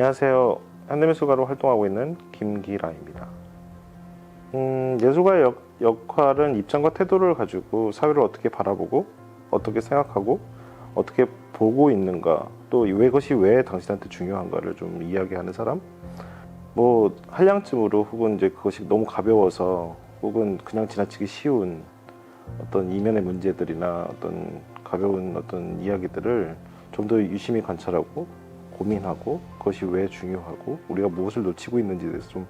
안녕하세요. 현대미술가로 활동하고 있는 김기라입니다. 음, 예술가의 역, 역할은 입장과 태도를 가지고 사회를 어떻게 바라보고 어떻게 생각하고 어떻게 보고 있는가 또 왜 그것이 왜 당신한테 중요한가를 좀 이야기하는 사람 뭐 한량쯤으로 혹은 이제 그것이 너무 가벼워서 혹은 그냥 지나치기 쉬운 어떤 이면의 문제들이나 어떤 가벼운 어떤 이야기들을 좀 더 유심히 관찰하고 고민하고 그것이 왜 중요하고 우리가 무엇을 놓치고 있는지에 대해서 좀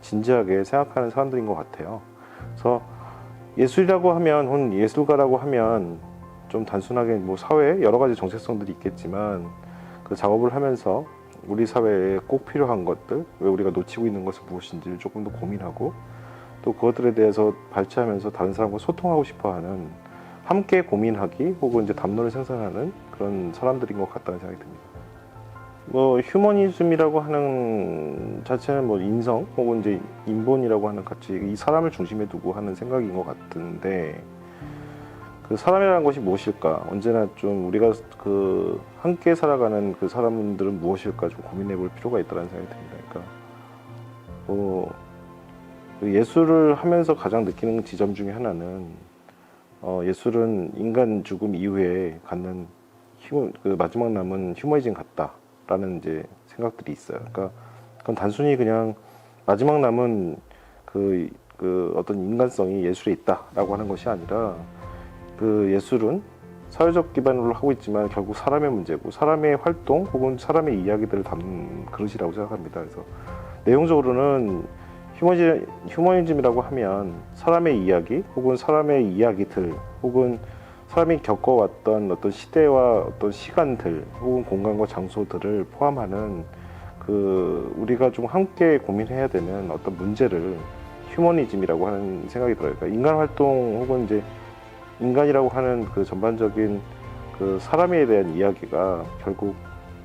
진지하게 생각하는 사람들인 것 같아요. 그래서 예술이라고 하면 혹은 예술가라고 하면 좀 단순하게 뭐 사회에 여러 가지 정체성들이 있겠지만 그 작업을 하면서 우리 사회에 꼭 필요한 것들 왜 우리가 놓치고 있는 것은 무엇인지를 조금 더 고민하고 또 그것들에 대해서 발췌하면서 다른 사람과 소통하고 싶어하는 함께 고민하기 혹은 이제 담론을 생산하는 그런 사람들인 것 같다는 생각이 듭니다. 뭐 휴머니즘이라고 하는 자체는 뭐 인성 혹은 이제 인본이라고 하는 가치 이 사람을 중심에 두고 하는 생각인 것 같은데 그 사람이라는 것이 무엇일까 언제나 좀 우리가 그 함께 살아가는 그 사람들은 무엇일까 좀 고민해 볼 필요가 있다는 생각이 듭니다. 그러니까 뭐그 예술을 하면서 가장 느끼는 지점 중에 하나는 어, 예술은 인간 죽음 이후에 갖는 휴, 그 마지막 남은 휴머니즘 같다 라는 이제 생각들이 있어요. 그러니까 그건 단순히 그냥 마지막 남은 그, 그 어떤 인간성이 예술에 있다라고 하는 것이 아니라 그 예술은 사회적 기반으로 하고 있지만 결국 사람의 문제고 사람의 활동 혹은 사람의 이야기들을 담는 그릇이라고 생각합니다. 그래서 내용적으로는 휴머니즘, 휴머니즘이라고 하면 사람의 이야기 혹은 사람의 이야기들 혹은 사람이 겪어왔던 어떤 시대와 어떤 시간들 혹은 공간과 장소들을 포함하는 그 우리가 좀 함께 고민해야 되는 어떤 문제를 휴머니즘이라고 하는 생각이 들어요. 그러니까 인간 활동 혹은 이제 인간이라고 하는 그 전반적인 그 사람에 대한 이야기가 결국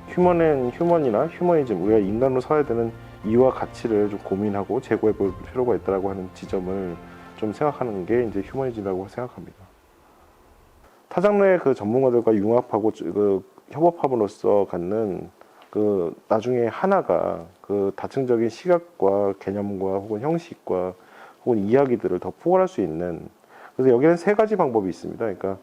휴먼은 휴먼이나 휴머니즘 우리가 인간으로 살아야 되는 이유와 가치를 좀 고민하고 제고해 볼 필요가 있다라고 하는 지점을 좀 생각하는 게 이제 휴머니즘이라고 생각합니다. 타 장르의 그 전문가들과 융합하고 그 협업함으로써 갖는 그 나중에 하나가 그 다층적인 시각과 개념과 혹은 형식과 혹은 이야기들을 더 포괄할 수 있는 그래서 여기는 세 가지 방법이 있습니다. 그러니까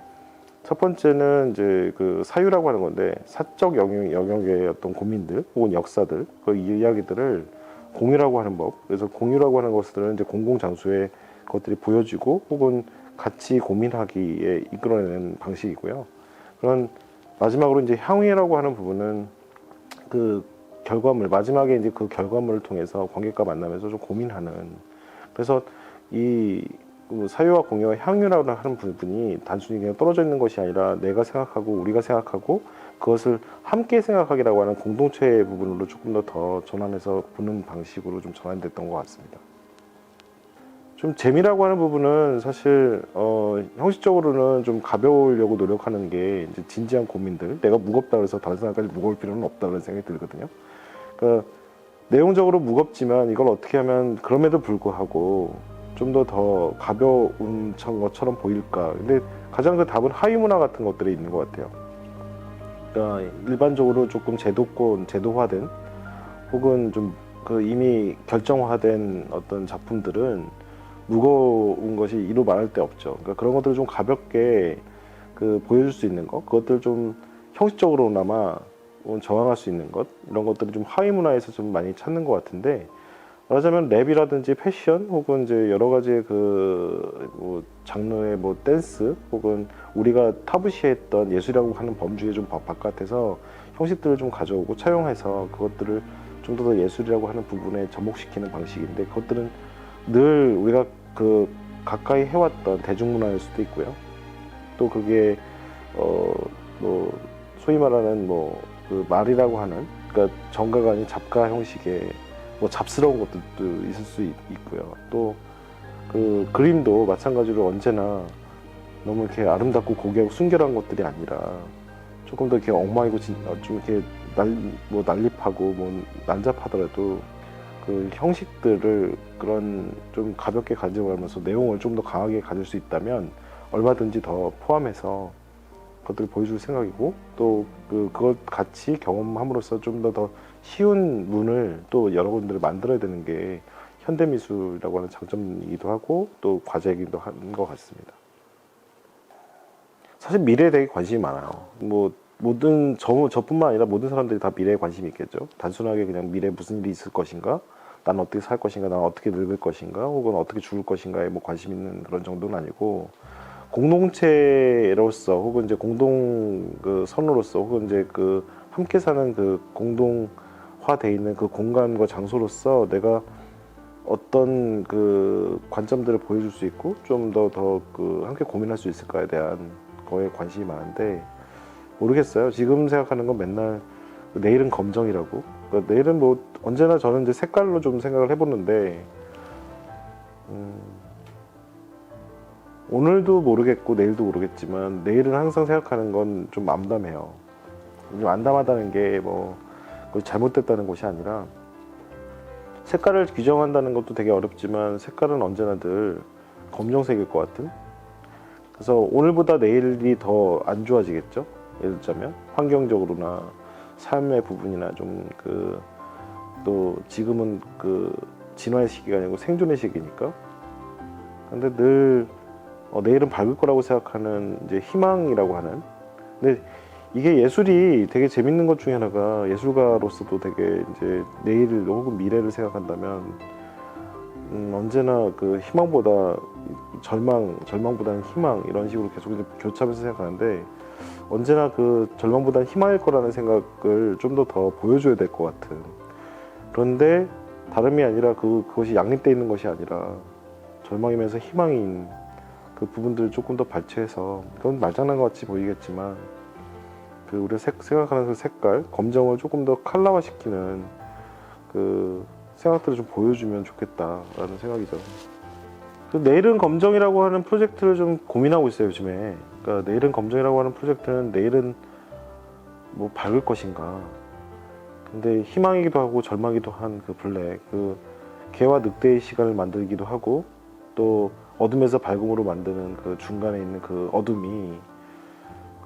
첫 번째는 이제 그 사유라고 하는 건데 사적 영역, 영역의 어떤 고민들 혹은 역사들 그 이야기들을 공유라고 하는 법. 그래서 공유라고 하는 것들은 이제 공공 장소에 것들이 보여지고 혹은 같이 고민하기에 이끌어내는 방식이고요. 그런 마지막으로 이제 향후라고 하는 부분은 그 결과물 마지막에 이제 그 결과물을 통해서 관객과 만나면서 좀 고민하는 그래서 이그 사유와 공유와 향유라고 하는 부분이 단순히 그냥 떨어져 있는 것이 아니라 내가 생각하고 우리가 생각하고 그것을 함께 생각하기라고 하는 공동체의 부분으로 조금 더 더 전환해서 보는 방식으로 좀 전환됐던 것 같습니다. 좀 재미라고 하는 부분은 사실 어, 형식적으로는 좀 가벼우려고 노력하는 게 이제 진지한 고민들 내가 무겁다 그래서 다른 사람까지 무거울 필요는 없다는 생각이 들거든요. 그러니까 내용적으로 무겁지만 이걸 어떻게 하면 그럼에도 불구하고 좀더더 가벼운 것처럼 보일까. 근데 가장 그 답은 하위 문화 같은 것들이 있는 것 같아요. 그러니까 일반적으로 조금 제도권, 제도화된 혹은 좀 그 이미 결정화된 어떤 작품들은 무거운 것이 이루 말할 데 없죠. 그러니까 그런 것들을 좀 가볍게 그 보여줄 수 있는 것, 그것들 좀 형식적으로나마 저항할 수 있는 것 이런 것들을 좀 하위 문화에서 좀 많이 찾는 것 같은데 말하자면 랩이라든지 패션 혹은 이제 여러 가지 그뭐 장르의 뭐 댄스 혹은 우리가 타부시했던 예술이라고 하는 범주의 좀 바- 바깥에서 형식들을 좀 가져오고 차용해서 그것들을 좀 더 예술이라고 하는 부분에 접목시키는 방식인데 그것들은 늘 우리가 그 가까이 해왔던 대중문화일 수도 있고요. 또 그게 어 뭐 소위 말하는 뭐 그 말이라고 하는 그러니까 정가가 아닌 잡가 형식의 뭐 잡스러운 것들도 있을 수 있, 고요 또 그 그림도 마찬가지로 언제나 너무 이렇게 아름답고 고귀하고 순결한 것들이 아니라 조금 더 이렇게 엉망이고 진- 어, 좀 이렇게 날, 뭐 난립하고 뭐 난잡하더라도 그 형식들을 그런 좀 가볍게 가져가면서 내용을 좀 더 강하게 가질 수 있다면 얼마든지 더 포함해서 것들을 보여줄 생각이고 또 그 그것 같이 경험함으로써 좀 더 더 쉬운 문을 또 여러 군데를 만들어야 되는 게 현대 미술이라고 하는 장점이기도 하고 또 과제이기도 한 것 같습니다. 사실 미래에 되게 관심이 많아요. 뭐 모든 저 저뿐만 아니라 모든 사람들이 다 미래에 관심이 있겠죠. 단순하게 그냥 미래에 무슨 일이 있을 것인가, 난 어떻게 살 것인가, 난 어떻게 늙을 것인가, 혹은 어떻게 죽을 것인가에 뭐 관심 있는 그런 정도는 아니고 공동체로서 혹은 이제 공동 그 선으로서 혹은 이제 그 함께 사는 그 공동화돼 있는 그 공간과 장소로서 내가 어떤 그 관점들을 보여줄 수 있고 좀 더 더 그 함께 고민할 수 있을까에 대한 거에 관심이 많은데 모르겠어요. 지금 생각하는 건 맨날 내일은 검정이라고. 그러니까 내일은 뭐 언제나 저는 이제 색깔로 좀 생각을 해보는데 음, 오늘도 모르겠고 내일도 모르겠지만 내일은 항상 생각하는 건 좀 암담해요. 좀 암담하다는 게뭐 잘못됐다는 것이 아니라 색깔을 규정한다는 것도 되게 어렵지만 색깔은 언제나 늘 검정색일 것 같은 그래서 오늘보다 내일이 더 안 좋아지겠죠 예를 들자면 환경적으로나 삶의 부분이나 좀 그 또 지금은 그 진화의 시기가 아니고 생존의 시기니까. 근데 늘 어, 내일은 밝을 거라고 생각하는 이제 희망이라고 하는. 근데 이게 예술이 되게 재밌는 것 중에 하나가 예술가로서도 되게 이제 내일을 혹은 미래를 생각한다면 음, 언제나 그 희망보다 절망, 절망보다는 희망 이런 식으로 계속 교차하면서 생각하는데 언제나 그 절망보다는 희망일 거라는 생각을 좀 더 더 보여줘야 될 것 같은 그런데 다름이 아니라 그 그것이 양립돼 있는 것이 아니라 절망이면서 희망인 그 부분들을 조금 더 발췌해서 그건 말장난 같이 보이겠지만 그 우리가 색, 생각하는 그 색깔 검정을 조금 더 칼라화 시키는 그 생각들을 좀 보여주면 좋겠다라는 생각이죠. 그 내일은 검정이라고 하는 프로젝트를 좀 고민하고 있어요 요즘에. 그러니까 내일은 검정이라고 하는 프로젝트는 내일은 뭐 밝을 것인가. 근데 희망이기도 하고 절망이기도 한 그 블랙, 그 개와 늑대의 시간을 만들기도 하고 또 어둠에서 밝음으로 만드는 그 중간에 있는 그 어둠이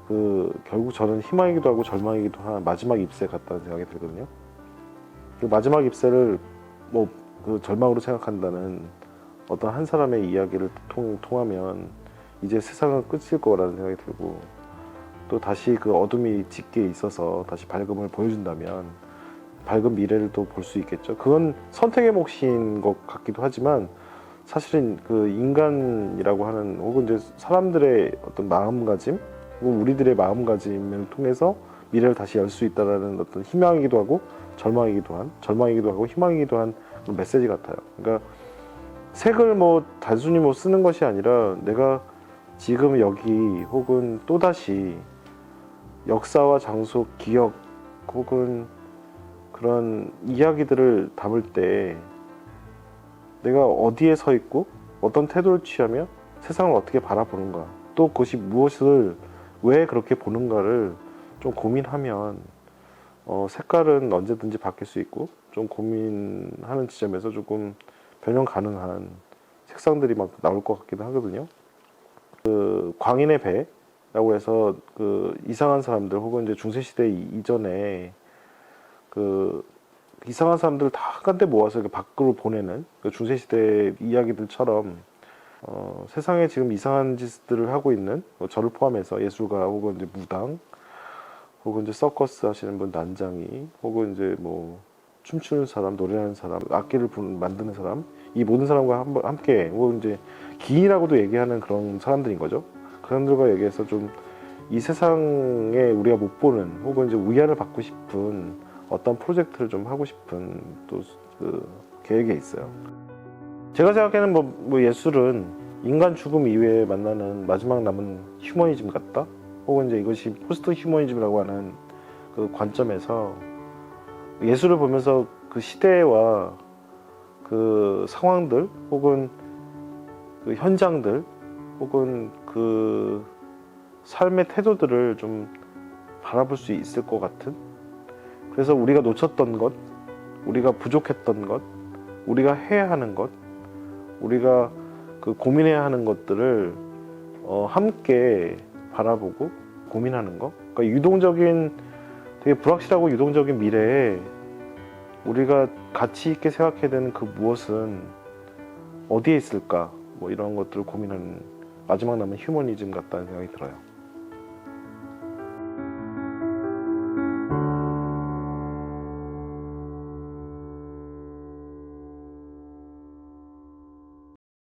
그 결국 저는 희망이기도 하고 절망이기도 한 마지막 ipse 같다는 생각이 들거든요. 그 마지막 ipse를 뭐 그 절망으로 생각한다는 어떤 한 사람의 이야기를 통, 통하면 이제 세상은 끝일 거라는 생각이 들고 또 다시 그 어둠이 짙게 있어서 다시 밝음을 보여준다면 밝은 미래를 또 볼 수 있겠죠. 그건 선택의 몫인 것 같기도 하지만 사실은 그 인간이라고 하는 혹은 이제 사람들의 어떤 마음가짐 혹은 우리들의 마음가짐을 통해서 미래를 다시 열 수 있다라는 어떤 희망이기도 하고 절망이기도 한 절망이기도 하고 희망이기도 한 메시지 같아요. 그러니까 색을 뭐 단순히 뭐 쓰는 것이 아니라 내가 지금 여기 혹은 또 다시 역사와 장소, 기억 혹은 그런 이야기들을 담을 때 내가 어디에 서 있고 어떤 태도를 취하며 세상을 어떻게 바라보는가 또 그것이 무엇을 왜 그렇게 보는가를 좀 고민하면 어, 색깔은 언제든지 바뀔 수 있고 좀 고민하는 지점에서 조금 변형 가능한 색상들이 막 나올 것 같기도 하거든요. 그 광인의 배라고 해서 그 이상한 사람들 혹은 이제 중세 시대 이전에 그 이상한 사람들을 다 한간데 모아서 이렇게 밖으로 보내는 그 중세 시대 이야기들처럼 어, 세상에 지금 이상한 짓들을 하고 있는 뭐 저를 포함해서 예술가 혹은 이제 무당 혹은 이제 서커스 하시는 분 난장이 혹은 이제 뭐 춤추는 사람 노래하는 사람 악기를 만드는 사람 이 모든 사람과 함- 함께 혹은 이제 기인이라고도 얘기하는 그런 사람들인 거죠 그 사람들과 얘기해서 좀 이 세상에 우리가 못 보는 혹은 이제 위안을 받고 싶은 어떤 프로젝트를 좀 하고 싶은 또 그 계획에 있어요. 제가 생각하는 뭐, 뭐 예술은 인간 죽음 이후에 만나는 마지막 남은 휴머니즘 같다. 혹은 이제 이것이 포스트 휴머니즘이라고 하는 그 관점에서 예술을 보면서 그 시대와 그 상황들 혹은 그 현장들 혹은 그 삶의 태도들을 좀 바라볼 수 있을 것 같은 그래서 우리가 놓쳤던 것, 우리가 부족했던 것, 우리가 해야 하는 것, 우리가 그 고민해야 하는 것들을 어, 함께 바라보고 고민하는 거. 그러니까 유동적인 되게 불확실하고 유동적인 미래에 우리가 가치 있게 생각해야 되는 그 무엇은 어디에 있을까? 뭐 이런 것들을 고민하는 마지막 남은 휴머니즘 같다는 생각이 들어요.